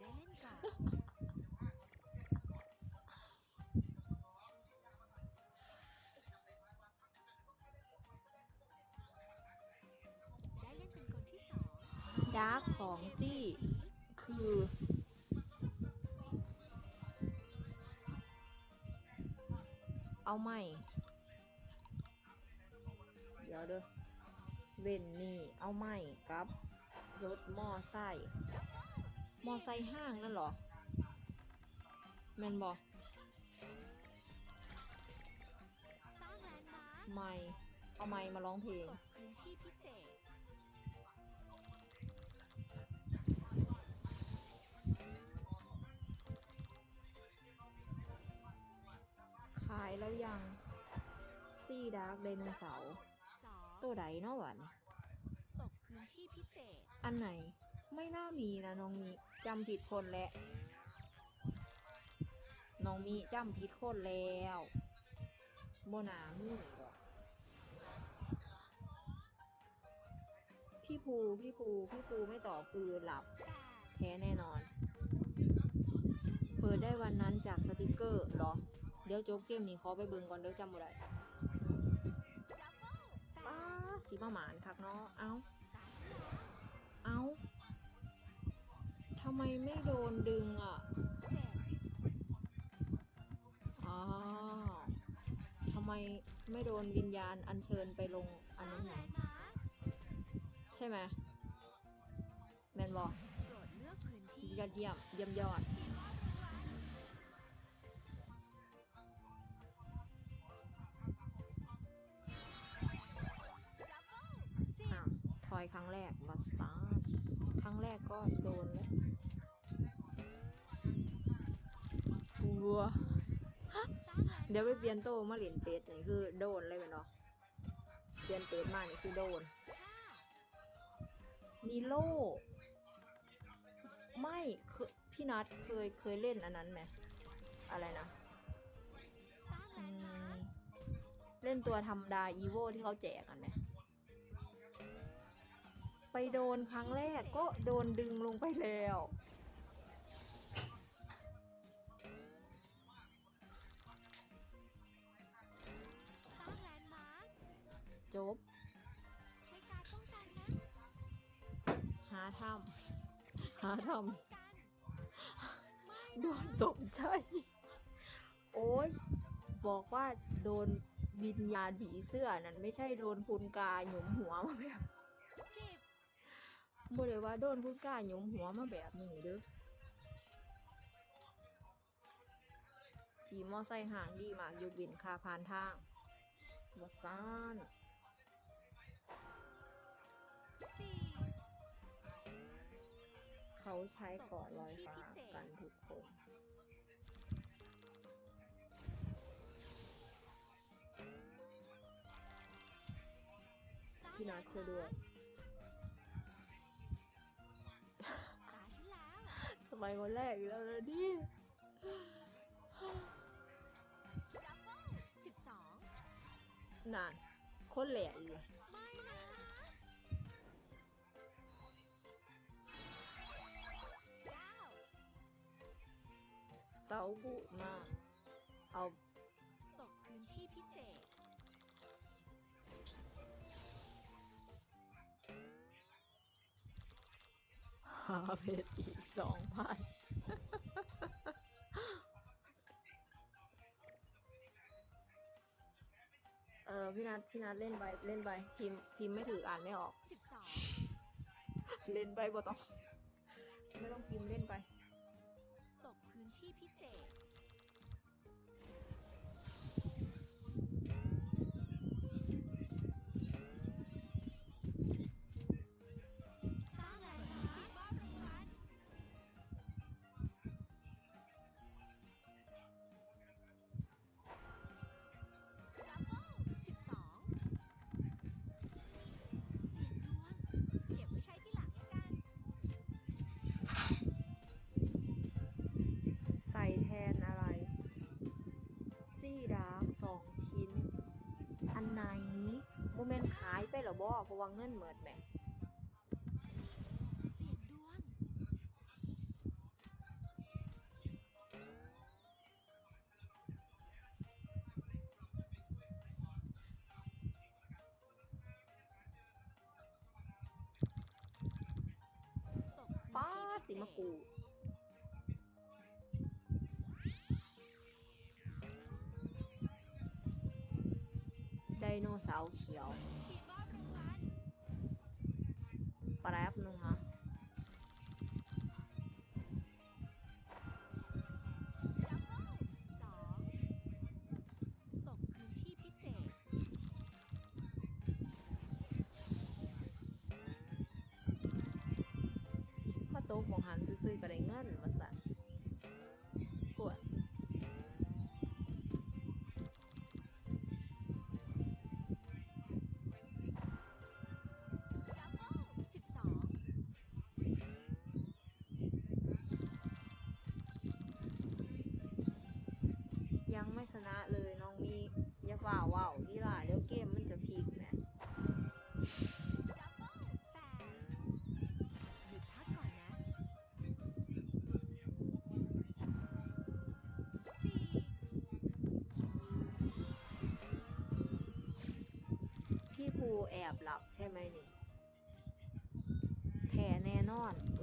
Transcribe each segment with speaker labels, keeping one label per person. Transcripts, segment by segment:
Speaker 1: จะได้เล่นก่อนได้เล่นเป็นคนที่สอง
Speaker 2: ดาร์กสองจี้คือ เอาใหม่ เดี๋ยวเด้อเวนนี่ เอาใหม่กับ รถมอไซค์ มอไซค์ห้างนั่นหรอ แมนบอ
Speaker 1: สร้างแลนด์มาร์ค
Speaker 2: ไม่เอาไม่มาร้องเพลงขายแล้วยังซี่ดาร์กไดโนเสาร์ตัวใดเนาะหวานอันไหน ไม่น่ามีนะน้องมีจำผิดคนแล้วน้องมีจำผิดคนแล้วโมนามีหรอกพี่ภูพี่ภูพี่ภูไม่ตอบคือหลับ
Speaker 1: แปด
Speaker 2: แท้แน่นอน เปิดได้วันนั้นจากสติกเกอร์เหรอ เดี๋ยวจบเกมนี้ขอไปเบิ่งก่อนเดี๋ยวจำบ่ได้
Speaker 1: ดับเบิ้ลแป
Speaker 2: ป้า
Speaker 1: ด
Speaker 2: สีมาหมานคักเนาะเอ้า
Speaker 1: ตาฉันเลย
Speaker 2: เอ้า ทำไมไม่โดนดึงอะ
Speaker 1: เจ็ด
Speaker 2: อ้าวทำไมไม่โดนวิญญาณอัญเชิญไปลงอันนั้นไหนใช่ไหมแมนบอก
Speaker 1: โปรดเลือกพื้นที่
Speaker 2: ยอดเยี่ยมเยี่ยมยอด
Speaker 1: ดับเบิ้ลสิบ
Speaker 2: อ้าวทอยครั้งแรกมาสตาร์ครั้งแรกก็โดน วัว เดี๋ยวไปเปลี่ยนโตมาเหรียญเป็ดนี่คือโดนเลยแมันเนาะเปลี่ยนเป็ดมานี่คือโดน
Speaker 1: ห้า
Speaker 2: นีโลไม่คือพี่นัทเคยเคยเล่นอันนั้นไหมอะไรนะเล่นตัวธรรมดาอีโวที่เขาแจกกันไหมไปโดนครั้งแรกก็โดนดึงลงไปแล้ว จบ
Speaker 1: ใช้การป้องกันนะ
Speaker 2: หาทำหาท
Speaker 1: กันำ
Speaker 2: โดนสมใจ โอ้ย บอกว่าโดนวิญญาณผีเสื้อนั่นไม่ใช่โดนคุณกาหยุมหัวมาแบบ
Speaker 1: สิบ
Speaker 2: บ่ได้ว่าโดนคุณกาหยุมหัวมาแบบนี้เด้อจีมอไซค์ห่างดีมากหยุดวินคาพานทางบอซาน
Speaker 1: สี่
Speaker 2: เขาใช้เกาะลอยฟ้ากันทุกคน
Speaker 1: สร้าง
Speaker 2: พี่นัทช่วยด้วย
Speaker 1: ตาฉันแล้ว
Speaker 2: ทำไมคนแรกอีกแล้วนะนี่
Speaker 1: ดับเบิ้ลสิบสอง
Speaker 2: นานคนแหล่อีกเลย
Speaker 1: เต้า
Speaker 2: บุมากเอา
Speaker 1: ตกพื้นที่พิเศษ
Speaker 2: หาเพชรอีกสองพันเออพี่นัทพี่นัทเล่นไปเล่นไปพิมพ์พิมพ์ไม่ถืออ่านไม่ออก
Speaker 1: สิบสอง
Speaker 2: เล่นไปบ่ต้อง ไม่ต้องพิมพ์เล่นไป
Speaker 1: ตก พื้นที่พิเศษาย
Speaker 2: โมเมนขายไปหรอบอเพราะว่าเงินเหมิดแม่
Speaker 1: ป้าสี
Speaker 2: มะกรู โนเสาร์เขียว แป๊บนึงนะ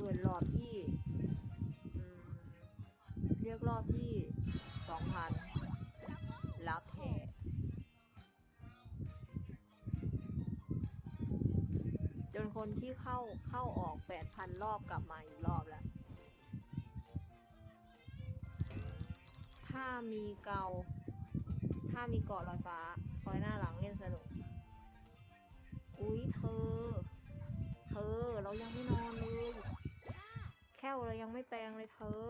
Speaker 1: เอื่น
Speaker 2: รอบที่เรียกรอบที่สองพันรับแถจนคนที่เข้าเข้าออกแปดพันรอบกลับมาอีกรอบแล้ว ถ้ามีเกา ถ้ามีเกาะลอยฟ้า คอยหน้าหลังเล่นสนุก อุ๊ยเธอ เธอ เรายังไม่น ค่วเรายังไม่แปลงเลยเธอ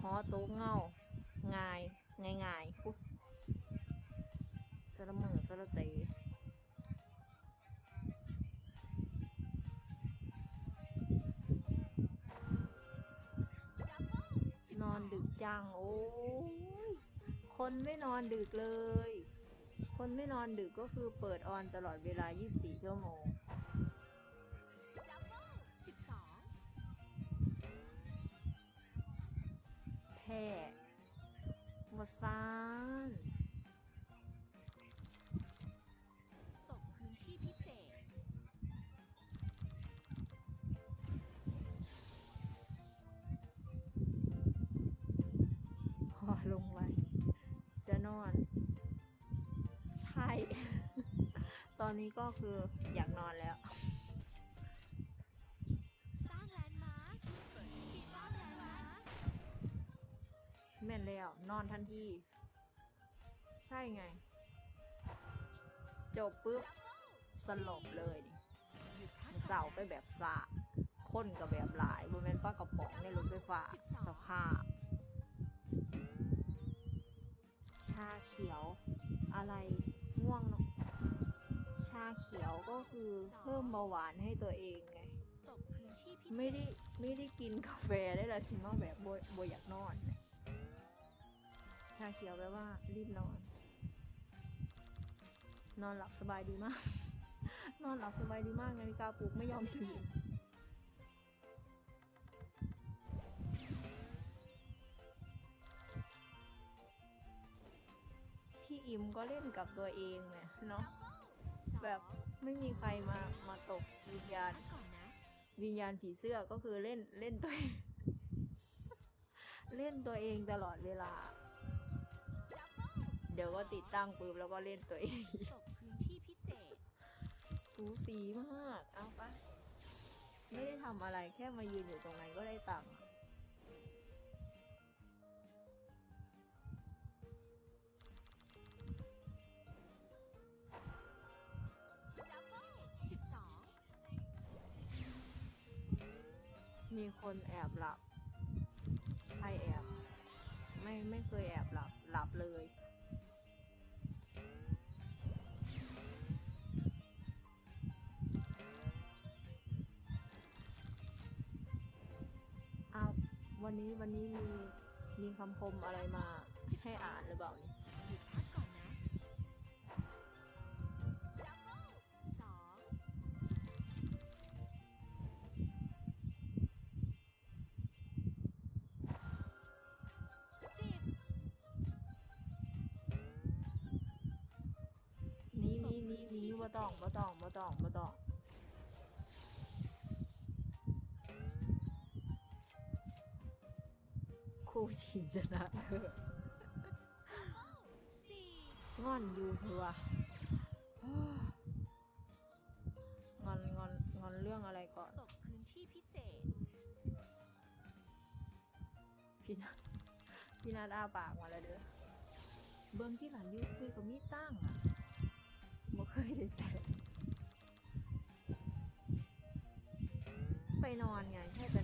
Speaker 2: หอโต๊ะเงาง่ายง่ายง่ายๆอุ๊ยสระเมือสระเต
Speaker 1: ดับเบิลสิบ
Speaker 2: นอ
Speaker 1: น
Speaker 2: ดึกจัง โอ้ยคนไม่นอนดึกเลย คนไม่นอนดึกก็คือเปิดออนตลอดเวลา 24 ชั่วโมง ซาน
Speaker 1: ตกพื้นที่พิเศษ
Speaker 2: พอลงไว้จะนอน ใช่ ตอนนี้ก็คืออยากนอนแล้ว
Speaker 1: ม่น
Speaker 2: แล้ว นอนทันที ใช่ไง จบปุ๊บ สลบเลยนี่เสาไปแบบสะคนกับแบบหลายบนเป็นป้ากระป๋องในรถไฟฟ้าสภาพ ชาเขียว อะไรง่วงเนอะชาเขียวก็คือเพิ่มเบาหวานให้ตัวเองไงไม่ได้ไม่ได้กินกาแฟได้ละจิมาแบบบวยบอยากนอน ชาเขียวแปลว่า รีบนอน นอนหลับสบายดีมาก นอนหลับสบายดีมากนาฬิกาปลุกไม่ยอมตื่นพี่อิมก็เล่นกับตัวเองเนี่ยเนาะแบบไม่มีใครมามาตกวิญญาณวิญญาณผีเสื้อก็คือเล่นเล่นตัวเล่นตัวเองตลอดเวลา เดี๋ยวก็ติดตั้งปืนแล้วก็เล่นตัวเอง
Speaker 1: ตกพื้นที่พิเศษ
Speaker 2: สูสีมาก เอาปะไม่ได้ทำอะไรแค่มายืนอยู่ตรงนั้นก็ได้ตังค์อะ
Speaker 1: ดับเบิลสิบสอง
Speaker 2: มีคนแอบหลับ ใครแอบ ไม่ไม่เคยแอบหลับ วันนี้วันนี้มีมีคำคมอะไรมาให้อ่านหรือเปล่านี่
Speaker 1: หยุดพักก่อนนะดับเบิลสองสิบ
Speaker 2: หนี้นี้นี้นี้บ่ต้องบ่ต้องบ่ต้องบ่ต้อง ชินชนะเธอ
Speaker 1: สี่
Speaker 2: งอนอยู่เธอวะงอนงอนงอนเรื่องอะไรก่อน
Speaker 1: ตกพื้นที่พิเศษ
Speaker 2: พี่นาพี่นาดอาปากมาแล้วเด้อ เบิ้งที่หลังยูซื้อก็มีตั้งอะบ่เคยได้แต่ไปนอนไงแค่ไป